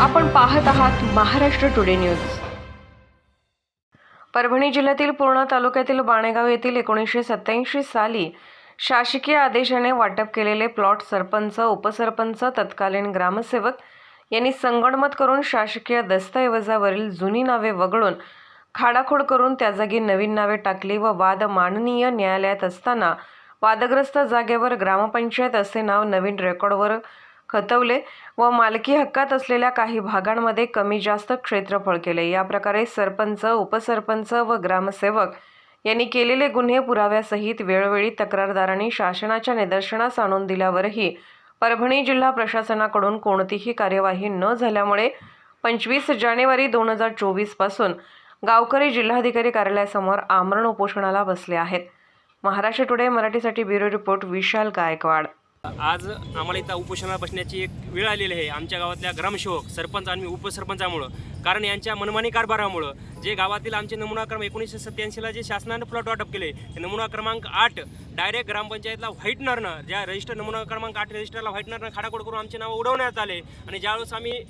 आपण पाहत आहात महाराष्ट्र टुडे न्यूज परभणी जिल्ह्यातील पूर्णा तालुक्यातील बाणेगाव येथील एकोणीसशे सत्याऐंशी साली शासकीय आदेशाने वाटप केलेले प्लॉट सरपंच उपसरपंच तत्कालीन ग्रामसेवक यांनी संगणमत करून शासकीय दस्तऐवजावरील जुनी नावे वगळून खाडाखोड करून त्या जागी नवीन नावे टाकली व वाद माननीय न्यायालयात असताना वादग्रस्त जागेवर ग्रामपंचायत असे नाव नवीन रेकॉर्डवर खतवले व मालकी हक्कात असलेल्या काही भागांमध्ये कमी जास्त क्षेत्रफळ केले. या प्रकारे सरपंच उपसरपंच व ग्रामसेवक यांनी केलेले गुन्हे पुराव्यासहित वेळोवेळी तक्रारदारांनी शासनाच्या निदर्शनास आणून दिल्यावरही परभणी जिल्हा प्रशासनाकडून कोणतीही कार्यवाही न झाल्यामुळे पंचवीस जानेवारी दोन हजार चोवीसपासून गावकरी जिल्हाधिकारी कार्यालयासमोर आमरण उपोषणाला बसले आहेत. महाराष्ट्र टुडे मराठीसाठी ब्युरो रिपोर्ट विशाल गायकवाड. आज आम्हाला इथं उपोषणाला बसण्याची एक वेळ आलेली आहे. आमच्या गावातल्या ग्रामसेवक सरपंच आणि उपसरपंचामुळं. कारण यांच्या मनमानी कारभारामुळं जे गावातील आमचे नमुना क्रमांक एकोणीसशे सत्याऐंशीला जे शासनानं प्लॉट वाटप केले ते नमुना क्रमांक आठ डायरेक्ट ग्रामपंचायतला व्हाईटनरनं ज्या रजिस्टर नमुना क्रमांक आठ रजिस्टरला व्हाईटनरनं खाडाखोड करून आमचे नावं उडवण्यात आले. आणि ज्यावेळेस आम्ही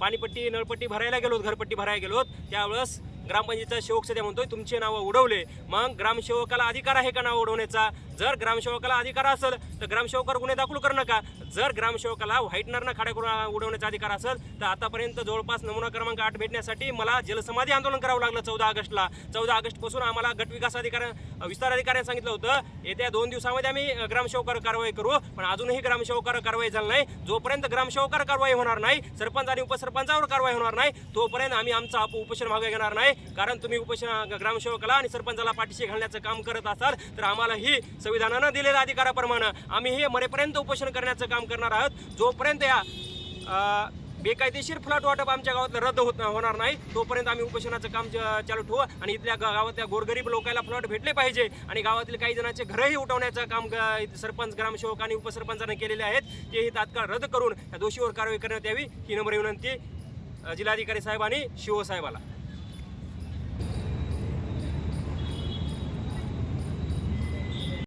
पाणीपट्टी नळपट्टी भरायला गेलो घरपट्टी भरायला गेलो त्यावेळेस ग्रामपंचायतचा सेवक सध्या म्हणतोय तुमचे नावं उडवले. मग ग्रामसेवकाला अधिकार आहे का नाव उडवण्याचा? जर ग्रामसेवकाला अधिकार असेल तर ग्रामसेवकावर गुन्हे दाखल करू नका. जर ग्रामसेवकाला व्हाईटनरनं खाड्या करून उडवण्याचा अधिकार असेल तर आतापर्यंत जवळपास नमुना क्रमांक आठ भेटण्यासाठी मला जलसमाधी आंदोलन करावं लागलं चौदा ऑगस्टला. चौदा ऑगस्टपासून आम्हाला गट विकास अधिकार विस्तार अधिकाऱ्यांनी सांगितलं होतं येत्या दोन दिवसामध्ये आम्ही ग्रामसेवकावर कारवाई करू पण अजूनही ग्रामसेवकावर कारवाई झाली नाही. जोपर्यंत ग्रामसेवकावर कारवाई होणार नाही सरपंच आणि उपसरपंचावर कारवाई होणार नाही तोपर्यंत आम्ही आमचा उपोषण मागे घेणार नाही. कारण तुम्ही उपोषण ग्रामसेवकाला आणि सरपंचाला पाठीशी घालण्याचं काम करत असाल तर आम्हाला ही संविधानानं दिलेल्या अधिकाराप्रमाणे आम्ही हे मरेपर्यंत उपोषण करण्याचं काम करणार आहोत. जोपर्यंत या बेकायदेशीर फ्लॅट वाटप आमच्या गावातलं रद्द होत होणार नाही तोपर्यंत आम्ही उपोषणाचं काम चालू ठेवू आणि इथल्या गावातल्या गोरगरीब लोकांना फ्लॉट भेटले पाहिजे आणि गावातील काही जणांचे घरही उठवण्याचं काम सरपंच ग्रामसेवक आणि उपसरपंचाने केलेले आहेत. तेही तात्काळ रद्द करून या दोषीवर कारवाई करण्यात यावी. ही नम्र विनंती जिल्हाधिकारी साहेब आणि शिवसाहेबाला.